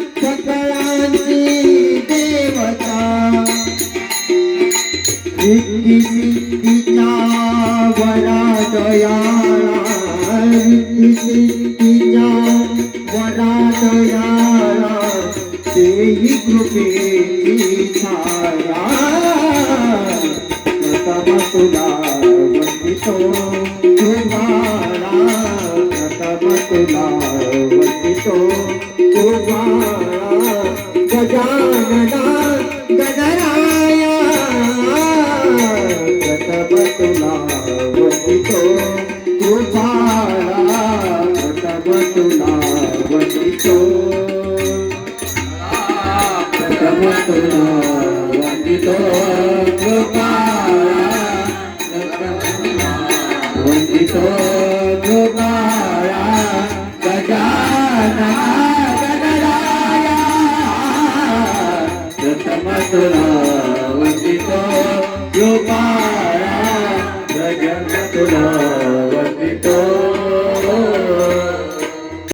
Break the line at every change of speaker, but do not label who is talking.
सकळांची देवता. रिद्धी सिद्धीच्या वरा दयाळा. रिद्धी सिद्धीच्या वरा दयाळा. देही कृपेची छाया. प्रथम तुला वंदितो. तुम्हाला प्रथम तुला वंदितो. गजानना गणराया प्रथम तुला वंदितो तुम्हाला प्रथम तुला वंदितो प्रथम तुला तुला वंदितो यो जगन तुला.